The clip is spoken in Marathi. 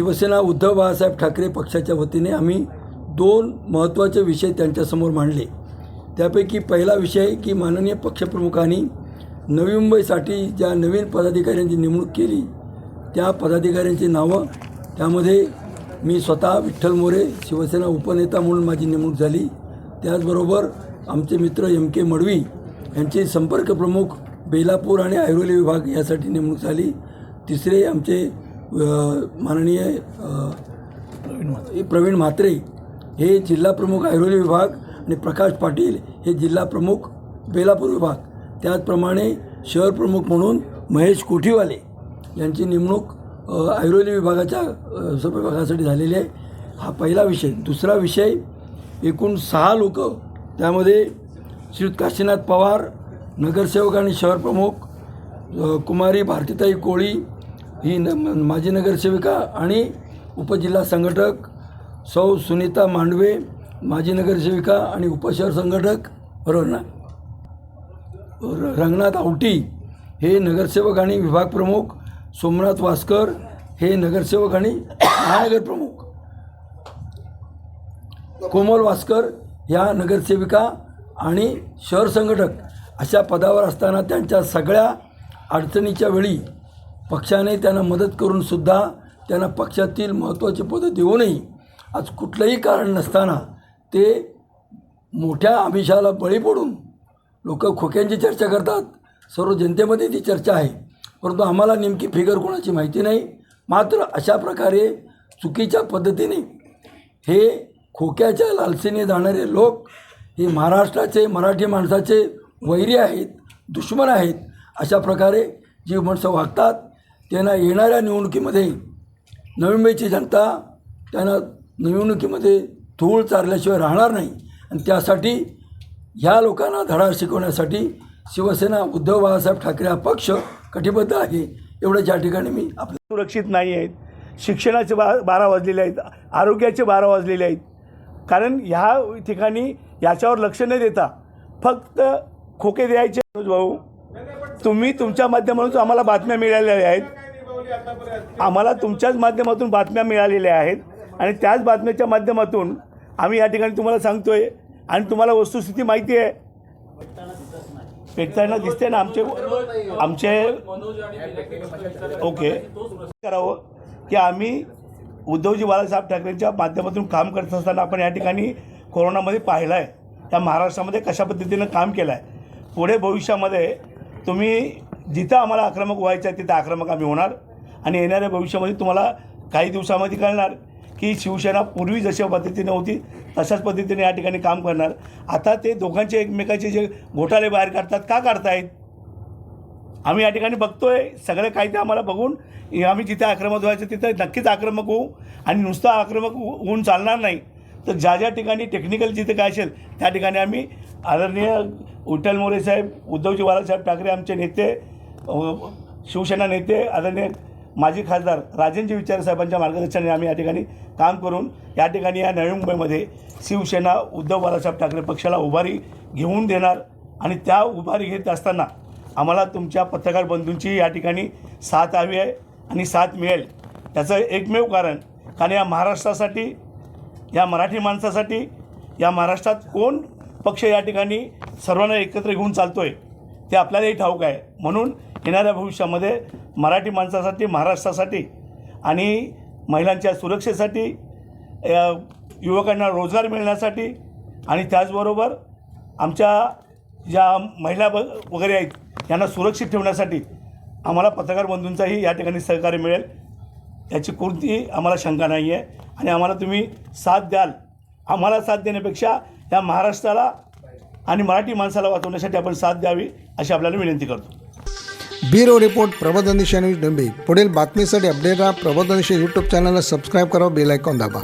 शिवसेना उद्धव बाळासाहेब ठाकरे पक्षाच्या वतीने आम्ही दोन महत्त्वाचे विषय त्यांच्यासमोर मांडले. त्यापैकी पहिला विषय की माननीय पक्षप्रमुखांनी नवी मुंबईसाठी ज्या नवीन पदाधिकाऱ्यांची नेमणूक केली त्या पदाधिकाऱ्यांची नावं त्यामध्ये मी स्वतः विठ्ठल मोरे शिवसेना उपनेता म्हणून माझी नेमणूक झाली. त्याचबरोबर आमचे मित्र एम के मडवी यांचे संपर्क प्रमुख बेलापूर आणि ऐरोली विभाग यासाठी नेमणूक झाली. तिसरे आमचे माननीय प्रवीण म्हात्रे हे जिल्हा प्रमुख ऐरोली विभाग आणि प्रकाश पाटील हे जिल्हा प्रमुख बेलापूर विभाग. त्याचप्रमाणे शहर प्रमुख म्हणून महेश कोठीवाले यांची नेमणूक ऐरोली विभागाच्या अ, उपविभागासाठी झालेली आहे. हा पहिला विषय. दुसरा विषय एकूण सहा लोक त्यामध्ये श्री काशीनाथ पवार नगरसेवक आणि शहर प्रमुख कुमारी भारतीताई कोळी ही न माजी नगरसेविका आणि उपजिल्हा संघटक सौ सुनीता मांडवे माजी नगरसेविका आणि उपशहर संघटक बरोबर ना रंगनाथ आवटी हे नगरसेवक आणि विभाग प्रमुख सोमनाथ वासकर हे नगरसेवक आणि महानगर प्रमुख. कोमल वासकर ह्या नगरसेविका आणि शहर संघटक अशा पदावर असताना त्यांच्या सगळ्या अडचणीच्या वेळी पक्षाने त्यांना मदत करून सुद्धा त्यांना पक्षातील महत्त्वाची पदं देऊनही आज कुठलंही कारण नसताना ते मोठ्या आमिषाला बळी पडून लोक खोक्यांची चर्चा करतात. सर्व जनतेमध्ये ती चर्चा आहे. परंतु आम्हाला नेमकी फिगर कोणाची माहिती नाही. मात्र अशा प्रकारे चुकीच्या पद्धतीने हे खोक्याच्या लालसेने जाणारे लोक हे महाराष्ट्राचे मराठी माणसाचे वैरी आहेत दुश्मन आहेत अशा प्रकारे जी माणसं वागतात. त्यांना येणाऱ्या निवडणुकीमध्ये नवी मुंबईची जनता त्यांना निवडणुकीमध्ये धूळ चारल्याशिवाय राहणार नाही. आणि त्यासाठी ह्या लोकांना धडा शिकवण्यासाठी शिवसेना उद्धव बाळासाहेब ठाकरे हा पक्ष कटिबद्ध आहे एवढं ज्या ठिकाणी मी आपल्या सुरक्षित नाही आहेत. शिक्षणाचे बा बारा वाजलेले आहेत. आरोग्याचे बारा वाजलेले आहेत. कारण ह्या ठिकाणी याच्यावर लक्ष न देता फक्त खोके द्यायचे भाऊ. तुम्ही तुमच्या माध्यमातून आम्हाला बातम्या मिळालेल्या आहेत. आम्हाला तुमच्याच माध्यमातून बातम्या मिळालेल्या आहेत आणि त्याच बातम्याच्या माध्यमातून आम्ही या ठिकाणी तुम्हाला सांगतो आहे आणि तुम्हाला वस्तुस्थिती माहिती आहे. पेटताना दिसते ना आमचे आमचे ओके. करावं की आम्ही उद्धवजी बाळासाहेब ठाकरेंच्या माध्यमातून काम करत असताना आपण या ठिकाणी कोरोनामध्ये पाहिलं आहे त्या महाराष्ट्रामध्ये कशा पद्धतीनं काम केलं आहे पुढे भविष्यामध्ये तुम्ही जिथं आम्हाला आक्रमक व्हायचं आहे तिथं आक्रमक आम्ही होणार. आणि येणाऱ्या भविष्यामध्ये तुम्हाला काही दिवसामध्ये कळणार की शिवसेना पूर्वी जशा पद्धतीने होती तशाच पद्धतीने या ठिकाणी काम करणार. आता ते दोघांचे एकमेकाचे जे घोटाळे बाहेर काढतात का काढतायत? आम्ही या ठिकाणी बघतोय सगळे ते आम्हाला बघून आम्ही जिथे आक्रमक व्हायचं तिथं नक्कीच आक्रमक होऊ आणि नुसतं आक्रमक हो-, होऊन चालणार नाही. तर ज्या ज्या ठिकाणी टेक्निकल जिथे काय असेल त्या ठिकाणी आम्ही आदरणीय विठ्ठल मोरे साहेब उद्धवजी बाळासाहेब ठाकरे आमचे नेते शिवसेना नेते आदरणीय माजी खासदार राजेंद्र विचारे साहेबांच्या मार्गदर्शनाने आम्ही या ठिकाणी काम करून या ठिकाणी या नवी मुंबईमध्ये शिवसेना उद्धव बाळासाहेब ठाकरे पक्षाला उभारी घेऊन देणार आणि त्या उभारी घेत असताना आम्हाला तुमच्या पत्रकार बंधूंची या ठिकाणी साथ हवी आहे आणि साथ मिळेल. त्याचं एकमेव कारण कारण या महाराष्ट्रासाठी या मराठी माणसासाठी या महाराष्ट्रात कोण पक्ष या ठिकाणी सर्वांना एकत्र घेऊन चालतो आहे ते आपल्यालाही ठाऊक आहे. म्हणून येणाऱ्या भविष्यामध्ये मराठी माणसासाठी महाराष्ट्रासाठी आणि महिलांच्या सुरक्षेसाठी युवकांना रोजगार मिळण्यासाठी आणि त्याचबरोबर आमच्या ज्या महिला ब वगैरे आहेत यांना सुरक्षित ठेवण्यासाठी आम्हाला पत्रकार बंधूंचाही या ठिकाणी सहकार्य मिळेल. याची कोणतीही आम्हाला शंका नाही आहे आणि आम्हाला तुम्ही साथ द्याल. आम्हाला साथ देण्यापेक्षा या महाराष्ट्राला आणि मराठी माणसाला वाचवण्यासाठी आपण साथ द्यावी अशी आपल्याला विनंती करतो. ब्युरो रिपोर्ट प्रबोधन न्यूज डंबी पुढील बातमीसाठी अपडेट राहा प्रबोधन यूट्यूब चॅनलला सबस्क्राईब करा बेल आयकॉन दाबा.